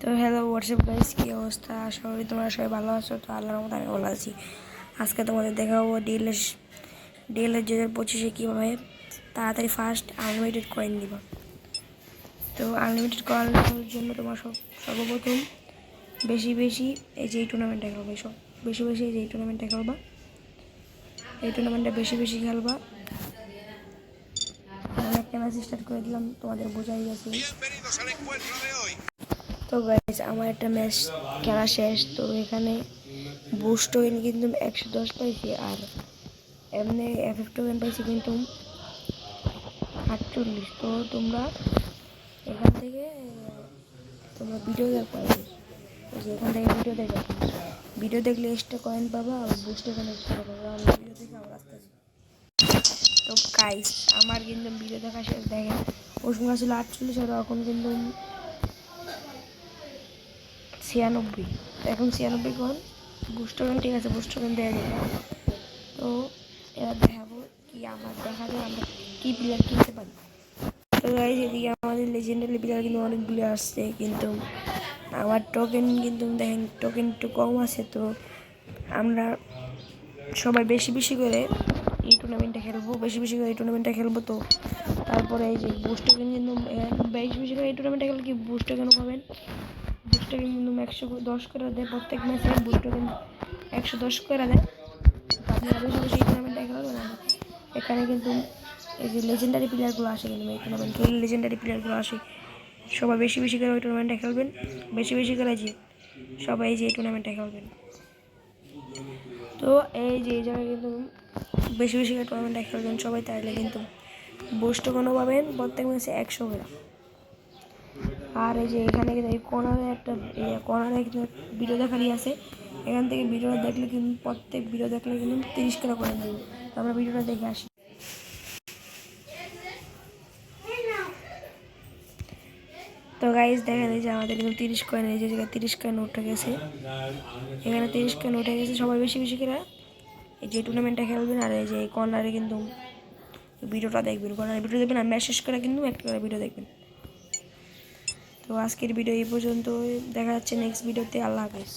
তো hello WhatsApp guys কী অবস্থা? আশা করি তোমরা সবাই ভালো আছো। তো আল্লাহর মতো আমি ভালো আছি। আজকে তোমাদের দেখাবো ডিএলএস ডিএলএস দু হাজার পঁচিশে কীভাবে তাড়াতাড়ি ফার্স্ট আনলিমিটেড কয়েন দিবা। তো আনলিমিটেড নেওয়ার জন্য তোমার সব সর্বপ্রথম বেশি বেশি এই যে এই টুর্নামেন্টটা খেলবা সব বেশি বেশি এই যে এই টুর্নামেন্টটা খেলবা। এই টুর্নামেন্টটা বেশি বেশি খেলবা। আমি একটা ম্যাচ স্টার্ট করে দিলাম, তোমাদের বোঝাই গেছে। তো গাইজ আমার একটা ম্যাচ খেলা শেষ, তো এখানে বুস্ট টোকেন কিন্তু একশো দশ পাইছি আর এমনি এফ এফ টোকেন পাইছি কিন্তু আটচল্লিশ। তো তোমরা এখান থেকে, তোমরা ভিডিও দেখো যে এখান থেকে ভিডিও দেখো। ভিডিও দেখলে এক্সট্রা কয়েন পাবা আর বুস্ট এখানে এক্সট্রা পাবা। আমি ভিডিও দেখে, আমার আসতে তো গাইজ আমার কিন্তু ভিডিও দেখা শেষ, দেখেন। সময় ছিল আটচল্লিশ আর এখন কিন্তু ছিয়ানব্বই। এখন ছিয়ানব্বই কোন বুস্টরগান ঠিক আছে বুস্টরগান দেওয়া যাবে। তো এবার দেখাবো কি আমার দেখাবে, আমরা কী প্লেয়ার কিনতে পারি। তো গাইজ এদিকে আমাদের লেজেন্ডারি প্লেয়ার কিন্তু অনেকগুলো আসছে, কিন্তু আমার টোকেন কিন্তু দেখেন টোকেন একটু কম আছে, তো আমরা সবাই বেশি বেশি করে এই টুর্নামেন্টটা খেলব, বেশি বেশি করে এই টুর্নামেন্টটা খেলব, তো তারপরে এই যে বুস্ট টোকেন কিন্তু, বেশি বেশি করে এই টুর্নামেন্টটা খেলে কি বুস্ট টোকেন পাবেন। টোকেন কিন্তু একশো দশ করে দেয়, প্রত্যেক ম্যাচে বুস্ট টোকেন একশো দশ করে দেয়। আপনারা বেশি খেলবেন আর এখানে কিন্তু এই যে লেজেন্ডারি প্লেয়ারগুলো আসে কিন্তু এই টুর্নামেন্টে লেজেন্ডারি প্লেয়ারগুলো আসে। সবাই বেশি বেশি করে ওই টুর্নামেন্টটা খেলবেন। বেশি বেশি করে যে সবাই যে এই টুর্নামেন্টটা খেলবেন। তো এই যে এই জায়গায় কিন্তু বেশি বেশি করে টুর্নামেন্টটা খেলবেন সবাই, তাহলে কিন্তু বুস্ট কোনো পাবেন প্রত্যেক ম্যাচে একশো করে। আর এই যে এখানে কিন্তু এই কর্নারে একটা কর্নারে কিন্তু ভিডিও দেখারই আছে। এখান থেকে ভিডিও দেখলে কিন্তু, প্রত্যেক ভিডিও দেখলে কিন্তু তিরিশ করে করে দেবে তো আমরা ভিডিওটা দেখে আসি। তো গাইজ দেখা এই যে আমাদের কিন্তু তিরিশ কয়েন এই যে জায়গায় তিরিশ কয়েন উঠে গেছে। এখানে তিরিশ কয়েন উঠে গেছে সবাই বেশি বেশি করে। এই যে টুর্নামেন্টটা খেলবেন আর এই যে এই কর্নারে কিন্তু ভিডিওটা দেখবেন। কর্নারে ভিডিও দেখবেন আর মেসেজ করে কিন্তু একটা করে ভিডিও দেখবেন। তো আজকের ভিডিও এই পর্যন্ত দেখা যাচ্ছে নেক্সট ভিডিওতে। আল্লাহ হাফেজ।